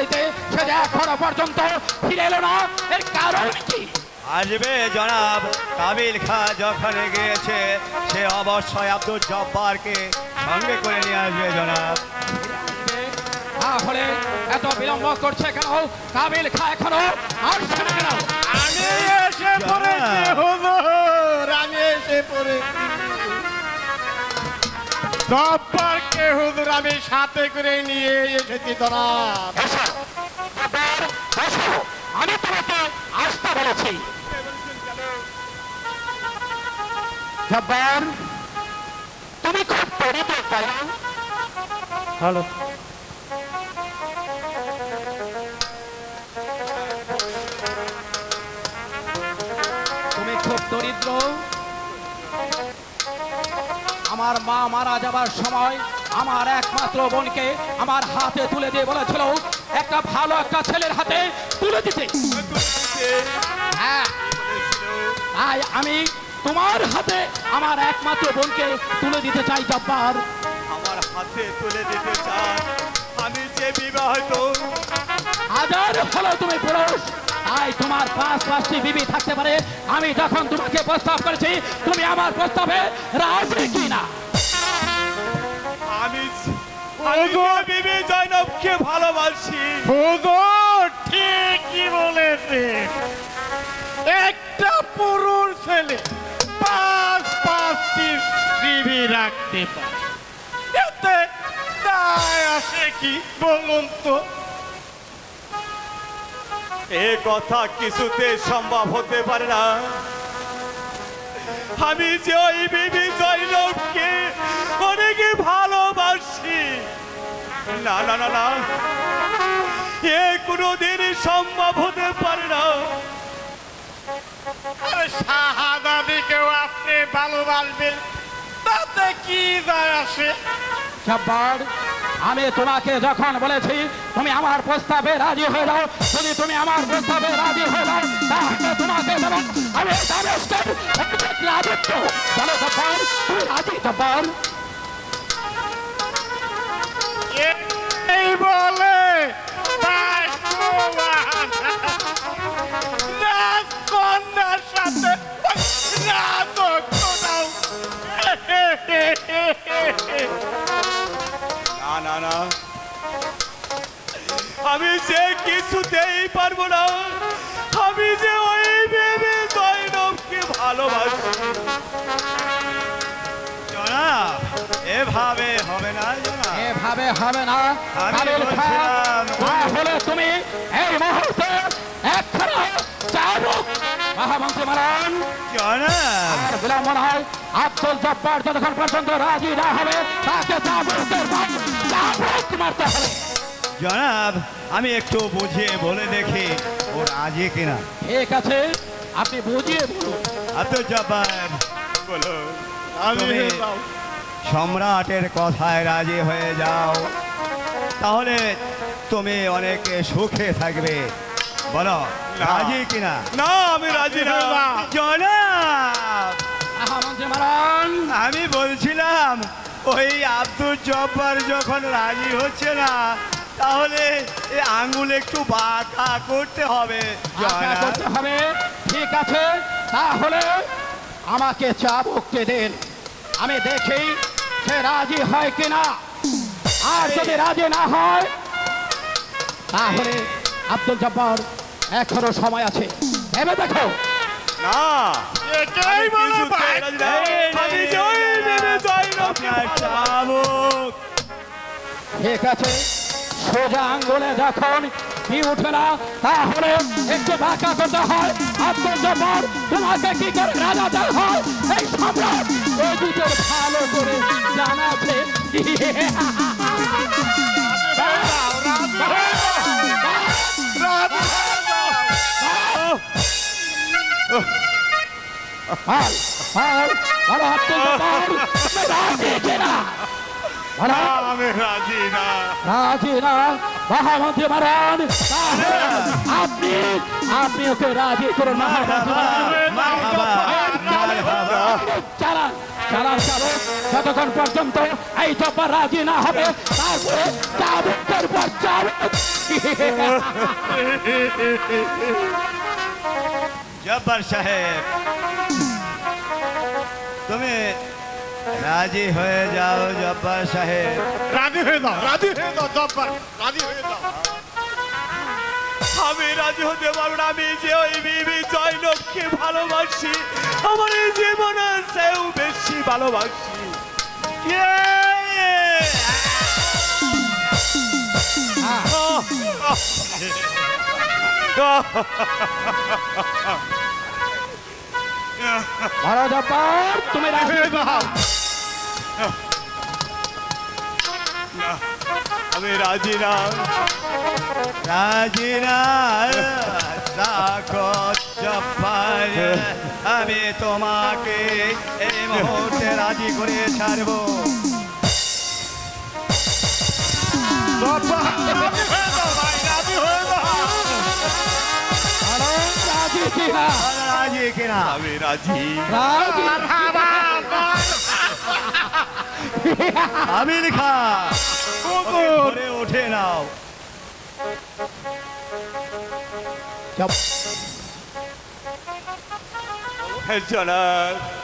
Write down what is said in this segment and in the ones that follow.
বাড়িতে সে যে এখনও পর্যন্ত ফিরে এলো না। এর কারণ কি? আসবে জনাব কাবিল খা যখন গিয়েছে সে অবশ্যই আব্দুল জব্বারকে সঙ্গে করে নিয়ে আসবে জনাব। তাহলে এত বিলম্ব করছে কেন? কাবিল খা এখনও আসছে না কেন আমি এসে পড়েছি হুজুর আমি এসে পড়েছি। জব্বারকে হুজুর আমি সাথে করে নিয়ে এসেছি জনাব। আমি তোমাকে আসতে বলেছি। জব্বার তুমি খুব হ্যালো। তুমি খুব দরিদ্র। আমার মা মারা যাবার সময় আমার একমাত্র বোনকে আমার হাতে তুলে দিয়ে বলেছিল একটা ভালো একটা ছেলের হাতে তুলে দিতে। হ্যাঁ তাই আমি তোমার হাতে আমার একমাত্র বোনকে তুলে দিতে চাই জব্বার। আমার হাতে তুলে দিতে চান আমি যে বিবাহিত। হাজার হলো তুমি পুরুষ তাই তোমার পাঁচ পাঁচটি বিবি থাকতে পারে। আমি যখন তোমাকে প্রস্তাব করেছি তুমি আমার প্রস্তাবে রাজি কি না বিবি জয়নবকে ভালোবাসি। হুজুর ঠিকই বলেছে। একটা পুরুষ ছেলে পাঁচ পাঁচটি বিবি রাখতে পারে। এতে দায় আসে কি বলুন তো? এ কথা কিছুতে সম্ভব হতে পারে না। আমি যে ওই বিবি জয়নবকে অনেকে না না না না। এ কোনোদিন সম্ভব হতে পারে না। শাহাদাদিকেও আপনি ভালোবাসবেন তাতে কি যায় আসে? জব্বার আমি তোমাকে যখন বলেছি তুমি আমার প্রস্তাবে রাজি হয়ে যাও। যদি তুমি আমার প্রস্তাবে রাজি হয়ে যাও তাহলে তোমাকে আমি জব্বার তুমি রাজি জব্বার। না না না। আমি যে কিছুতেই পারব না আমি যে ওই বেবি জয়নবকে ভালোবাসি। এভাবে হবে না এভাবে হবে না। আমি বলছিলাম, তাহলে তুমি এই মুহূর্তে একখানা চাবুক মহামন্ত্রী মারান জনাব। আর বিলম্ব নয় আব্দুল জব্বার যতক্ষণ পর্যন্ত রাজি না হবে তাকে চাবুকের পর চাবুক মারতে হবে। জনাব আমি একটু বুঝিয়ে বলে দেখি ও রাজি কিনা। ঠিক আছে আপনি বুঝিয়ে বলুন। আব্দুল জব্বার। বলো আমি সম্রাটের কথায় রাজি হয়ে যাও। তাহলে তুমি অনেক সুখে থাকবে। বলো রাজি কিনা? না আমি রাজি না। জনাব! আমি বলছিলাম ওই আব্দুল জব্বার যখন রাজি হচ্ছে না তাহলে এই আঙ্গুল একটু বাঁকা করতে হবে। করতে হবে ঠিক আছে তাহলে আমাকে চাবুককে দিন। আমি দেখি সে রাজি হয় কিনা। আর যদি রাজি না হয় তাহলে আব্দুল জব্বার এখনও সময় আছে। ভেবে দেখো। না। এটাই বলে আমি জয় আপনার চাবুক। ঠিক আছে। সোজা আঙ্গুলে যখন কি উঠে না তাহলে একটু বাঁকা করতে হয়। আব্দুল জব্বার তোমাকে কি করে রাজা দেওয়া হয়? এই সম্রাট এই দুটো ভালো করে জানা রাজি। আমি না রাজি না মহামন্ত্রী মারান আপনি আপনি ওকে রাজি করুন মহামন্ত্রী মারান মারহাবা, মারহাবা। চালান চালান যতক্ষণ পর্যন্ত এই জব্বার রাজি না হবে তারপরে পর জব্বার সাহেব। তুমি রাজি হয়ে যাও জব্বার সাহেব। রাজি হয়ে যাও রাজি হয়ে যাও জব্বার রাজি হয়ে যাও। আমি রাজি হতে পারব না আমি যে ওই বিবি জয়নবকে ভালোবাসি আমার এই জীবনের চেয়েও বেশি ভালোবাসি। Yeah! আহ! বড় জব্বার তুমি রাজি? হয়ে যাও আমি রাজি না। রাজি না। রাখো জব্বার। আমি তোমাকে এই মুহূর্তে রাজি করে ছাড়বো। রাজি হয়ে হয়ে কিনা আমি রাজি আমি লিখা কুকুর ওঠে নাও জব জনাব।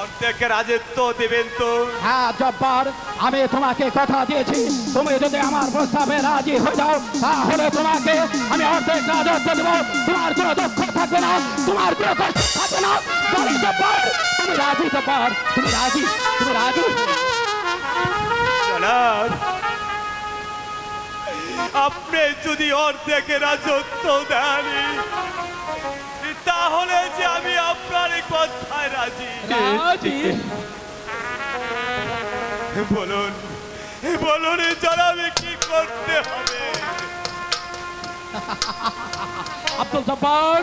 অর্ধেক রাজত্ব দেবেন তো। হ্যাঁ জব্বার আমি তোমাকে কথা দিয়েছি। তুমি যদি আমার প্রস্তাবে রাজি হয়ে যাও তাহলে তোমাকে আমি অর্ধেক রাজত্ব দেবো। তোমার কোনো দুঃখ থাকবে না তোমার কোনো কষ্ট থাকবে না। বলো জব্বার তুমি রাজি জব্বার। তুমি রাজি তুমি রাজি। জনাব আপনি যদি অর্ধেক রাজত্ব দেন তাহলে যে আমি আপনার কথায় রাজি। রাজি। বলুন বলুন জনাবে কি করতে হবে? আব্দুল জব্বার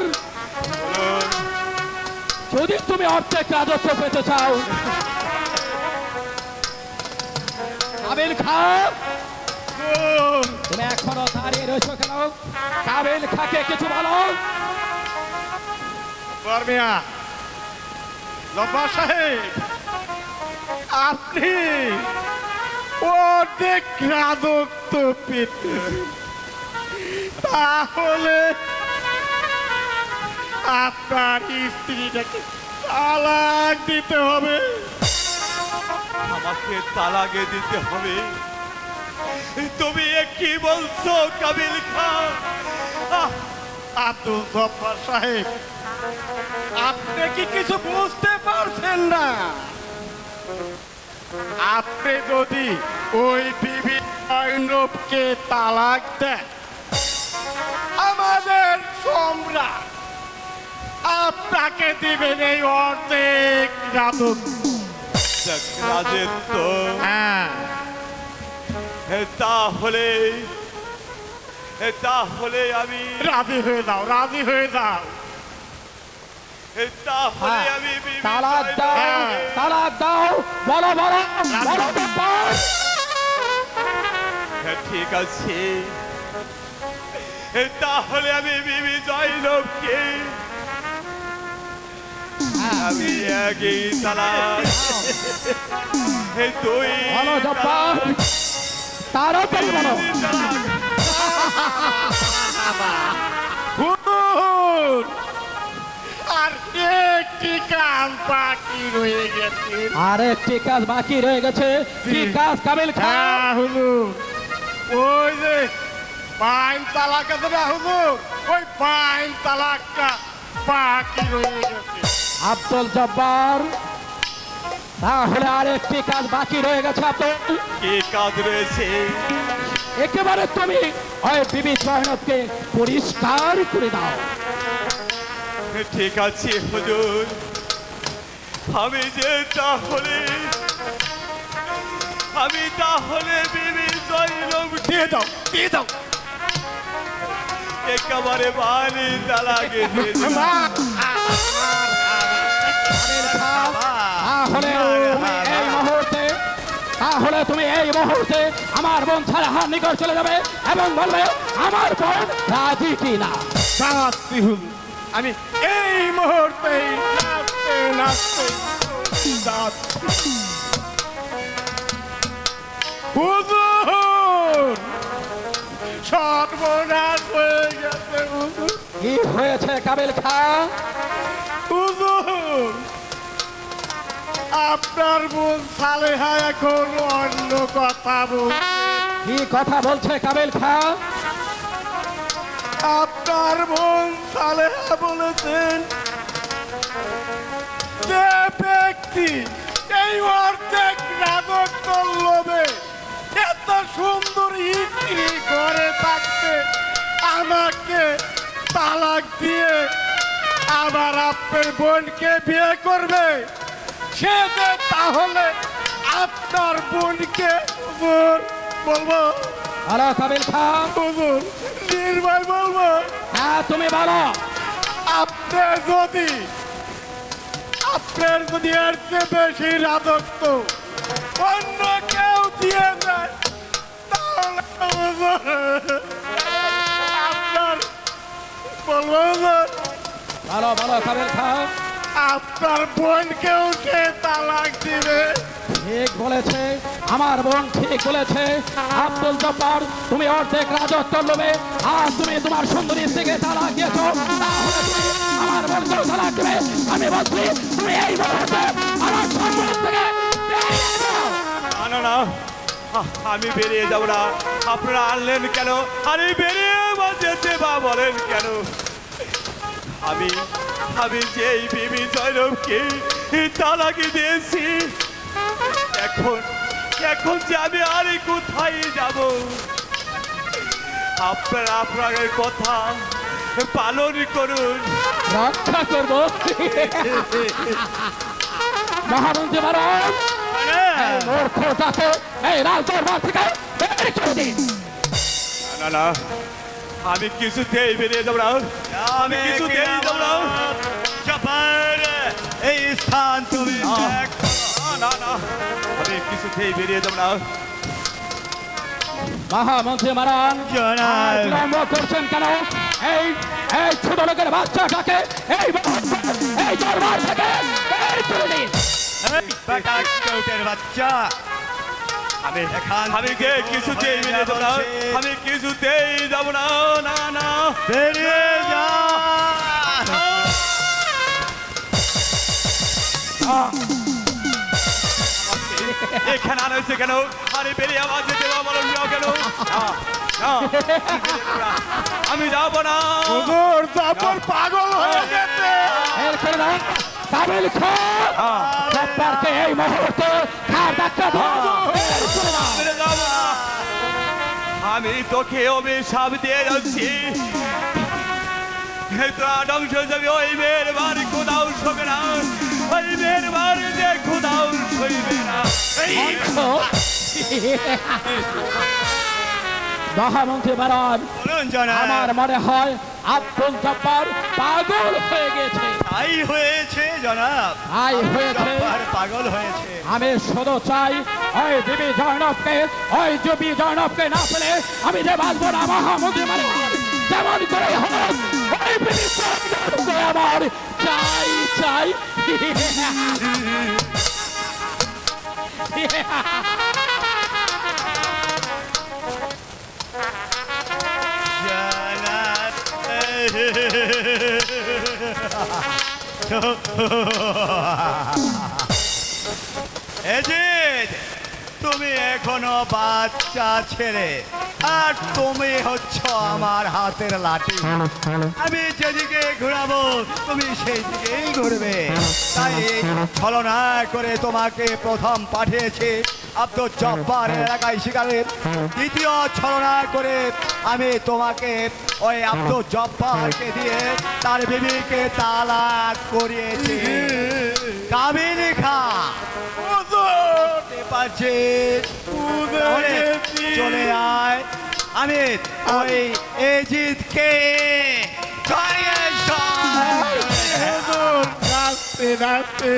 যদি তুমি অর্ধেক রাজত্ব পেতে চাও। কাবিল খা। তুমি এখনও দাঁড়িয়ে রয়েছো কেন? কাবিল খাকে কিছু বলো। বর্মিয়া জব্বার সাহেব আপনি অর্ধেক রাজত্ব পেতে তাহলে আপনার স্ত্রীটাকে তালাক দিতে হবে। আমাকে তালাকে দিতে হবে। তুমি কি বলছো কাবিল খান? আব্দুল জব্বার সাহেব আপনি কি কিছু বুঝতে পারছেন না? আপনি যদি ওই বিবি কে তালাক দেন আমাদের সম্রাট আপনাকে দিবেন এই অর্ধেক রাজক রাজত্ব। হ্যাঁ। তাহলে তাহলে আমি রাজি হয়ে যাও রাজি হয়ে যাও। হ্যাঁ, আমি তালাক দাও হ্যাঁ। তালাক দাও বলো বলো হ্যাঁ, ঠিক আছে। তাহলে আমি বিবি আমি একই তালাক এ দুই বলো জব্বার। তাড়াতাড়ি বলো। একটি কাজ বাকি রয়ে গেছে আর একটি কাজ বাকি রয়ে গেছে। কি কাজ কাবিল খা হ্যাঁ হুজুর। ওই যে পাইন তালাক আছে না হুজুর? ওই পাইন তালাকটা বাকি রয়ে গেছে। আব্দুল জব্বার। তাহলে আর একটি কাজ বাকি রয়ে গেছে আপনার কি কাজ রয়েছে? একেবারে তুমি ওই বিবি জয়নবকে পরিষ্কার করে দাও। ঠিক আছে হুজুর আমি যে তাহলে আমি তাহলে বিবি জয়নব দিয়ে দাও দিয়ে দাও একেবারে বাড়ি তাহলে তুমি এই মুহূর্তে তাহলে তুমি এই মুহূর্তে আমার বোন ছাড়া হার নিকট চলে যাবে এবং বলবে আমার বোন রাজি কি না যাচ্ছি হুজুর আমি এই মুহূর্তেই নাচতে নাচতে যাচ্ছি। হুজুর সর্বনাশ হয়ে গেছে হুজুর। কি হয়েছে কাবিল খা? হুজুর আপনার বোন সালেহা এখন অন্য কথা বলছে। কি কথা বলছে কাবিল খা? আপনার বোন সালেহা বলেছেন যে ব্যক্তি এই অর্ধেক রাজত্ব লোভে এত সুন্দর স্ত্রী ঘরে থাকতে আমাকে তালাক দিয়ে আবার আপনার বোনকে বিয়ে করবে সে যে তাহলে আপনার বোনকে বলব। হ্যালো কাবিল খা হুজুর নির্ভয় বলব। হ্যাঁ তুমি বলো আপনার যদি আপনার যদি এর চেয়ে বেশি রাজত্ব অন্য কেউ দিয়ে দেয় তাহলে আপনার বলব হুজুর, বলো বলো কাবিল খা আপনার বোনকেও সে তালাক দিবে। ঠিক বলেছে। আমার বোন ঠিক বলেছে। আব্দুল জব্বার, তুমি অর্ধেক রাজত্ব লোভে আর তুমি তোমার সুন্দরী দিয়েছ। তাহলে তুমি আমার বোনকেও তালাক দেবে? আমি বলছি, তুমি এই মুহূর্তে আমার সম্মান থেকে। না না আমি বেরিয়ে যাব না। আপনারা আনলেন কেন? আরে বেরিয়ে যেতে বা বলেন কেন? আমি আমি যে এই বিবি জয়রবকে তালাকি দিয়েছি, এখন এখন যে আমি আর কোথায় যাব? আপনার আপনার কথা পালন করুন। রক্ষা করব মহামন্ত্রী মহারাজ এই মূর্খ এই রাজদরবার থেকে বের করে দিন। না না আমি কিছুতেই বেরিয়ে যাব না। আমি কিছুতেই যাব না। চাপার এই স্থান তুমি না, না না। আমি কিছুতেই বেরিয়ে যাব না। মহামন্ত্রী মারান। বিলম্ব করছেন কেন? এই এই ছোট লোকের বাচ্চাটাকে এই এই দরবার থেকে বের করে দিন। বাচ্চা। আমি এখান আমি কিছুতেই বেরিয়ে যাব না। আমি কিছুতেই যাব না না না। এখানে আনা হয়েছে কেন আরে বেরিয়ে আমার যেতে আমার কেন না, না, আমি যাব না। জাফর পাগল হয়ে গেছে। দাও কাবিল খান। সব্বারকে এই মুহূর্তে। আমি তোকে অভিশাপ দিয়ে যাচ্ছি। তোরা ধ্বংস যাবে ওই মেয়ের বাড়ি কোথাও শোবে না। ওই মেয়ের বাড়ি যে সইবে না। মহামন্ত্রী মারান আমার মনে হয় আব্দুল জব্বার পাগল হয়ে গেছে। তাই হয়েছে জনাব। তাই হয়েছে। পাগল হয়েছে। আমি শুধু চাই ওই দেবী জয়নবকে ওই জবি জয়নবকে না পেলে আমি যে বাঁচবো না মহামন্ত্রী মানে যেমন করে হোক ওই দেবী আমার চাই চাই। এজিদ তুমি এখনও বাচ্চা ছেলে। আর তুমি হচ্ছ আমার হাতের লাঠি। আমি যেদিকে ঘুরাবো, তুমি সেই দিকেই ঘুরবে। তাই ছলনা করে তোমাকে প্রথম পাঠিয়েছি আব্দুল জব্বার এলাকায় শিকারের। দ্বিতীয় ছলনা করে আমি তোমাকে ওই আব্দুল জব্বারকে দিয়ে তার বিবিকে তালাক করিয়েছি। কামিনী খা তাহলে চলে আয়। আমিত ওই হুজুর নাচতে নাচতে